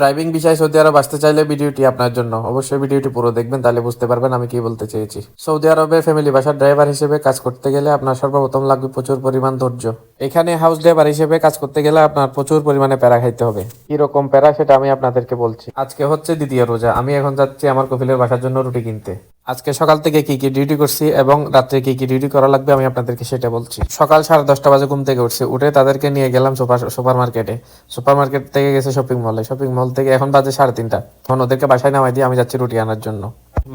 Driving বিষয়ে Saudi আরব আসতে চাইলে ভিডিওটি আপনার জন্য। অবশ্যই ভিডিওটি পুরো দেখবেন, তাহলে বুঝতে পারবেন আমি কি বলতে চেয়েছি। সৌদি আরবে ফ্যামিলি বাসার ড্রাইভার হিসেবে কাজ করতে গেলে আপনার সর্বপ্রথম লাগবে প্রচুর পরিমাণ ধৈর্য। এখানে হাউস ড্রাইভার হিসেবে কাজ করতে গেলে আপনার প্রচুর পরিমাণে প্যারা খাইতে হবে। কীরকম প্যারা সেটা আমি আপনাদেরকে বলছি। আজকে হচ্ছে দ্বিতীয় রোজা, আমি এখন যাচ্ছি আমার কফিলের বাসার জন্য রুটি কিনতে। আজকে সকাল থেকে কি কি ডিউটি করছি এবং রাত্রে কি কি ডিউটি করা লাগবে আমি আপনাদেরকে সেটা বলছি। সকাল সাড়ে দশটা বাজে ঘুম থেকে উঠছি, উঠে তাদেরকে নিয়ে গেলাম সুপার সুপার মার্কেটে সুপার মার্কেট থেকে গেছে শপিং মলে শপিং মল থেকে এখন বাজে সাড়ে তিনটা। এখন ওদেরকে বাসায় নামাই দিয়ে আমি যাচ্ছি রুটি আনার জন্য।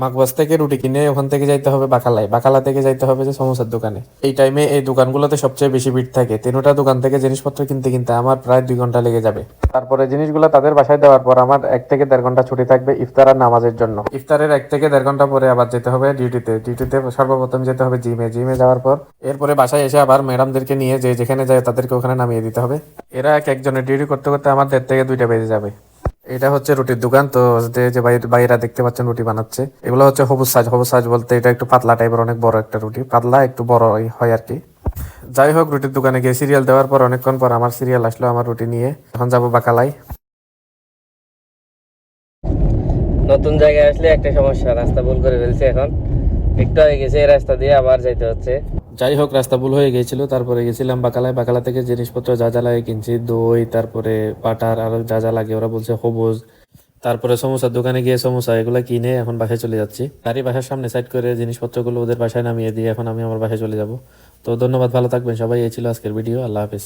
মাকবাস থেকে রুটি কিনে ওখান থেকে যাইতে হবে বাকালায়। বাকালা থেকে যাইতে হবে যে সমোসার দোকানে। এই টাইমে এই দোকানগুলোতে সবচেয়ে বেশি ভিড় থাকে। তিনটা দোকান থেকে জিনিসপত্র কিনতে কিনতে আমার প্রায় দুই ঘণ্টা লেগে যাবে। তারপরে জিনিসগুলো তাদের বাসায় দেওয়ার পর আমার এক থেকে দেড় ঘণ্টা ছুটি থাকবে ইফতার আর নামাজের জন্য। ইফতারের এক থেকে দেড় ঘণ্টা পরে আবার যেতে হবে ডিউটিতে ডিউটিতে সর্বপ্রথম যেতে হবে জিমে জিমে যাওয়ার পর এরপরে বাসায় এসে আবার ম্যাডামদেরকে নিয়ে যে যেখানে যায় তাদেরকে ওখানে নামিয়ে দিতে হবে। এরা এক একজনের ডিউটি করতে করতে আমার দেড় থেকে দুইটা বেজে যাবে। এটা হচ্ছে রুটির দোকান। তো যে ভাইয়েরা দেখতে পাচ্ছেন রুটি বানাচ্ছে। এগুলো হচ্ছে হবুজ সাজ। হবুজ সাজ বলতে এটা একটু পাতলা টাইপের অনেক বড় একটা রুটি। পাতলা, একটু বড় হয় আর কি। যাই হোক, রুটির দোকানে গিয়ে সিরিয়াল দেওয়ার পর, অনেকক্ষণ পর আমার সিরিয়াল আসলো আমার রুটি নিয়ে। এখন যাব বাকালাই নতুন জায়গায় আসলে একটা সমস্যা, রাস্তা ভুল করে ফেলছে এখন। একটু আগে গেছে, এই রাস্তা দিয়ে আবার যাইতে হচ্ছে। যাই হোক রাস্তা ভুল হয়ে গিয়েছিল। তারপরে গেছিলাম বাকালায়। বাকালা থেকে জিনিসপত্র যা যা লাগে কিনছি, দই, তারপরে বাটার, আরও যা যা লাগে। ওরা বলছে হবুজ, তারপরে সমোসার দোকানে গিয়ে সমোসা, এগুলো কিনে এখন বাসায় চলে যাচ্ছি। গাড়ি বাসার সামনে সাইড করে জিনিসপত্রগুলো ওদের বাসায় নামিয়ে দিয়ে এখন আমি আমার বাসায় চলে যাব। তো ধন্যবাদ, ভালো থাকবেন সবাই। এই ছিল আজকের ভিডিও আল্লাহ হাফিজ।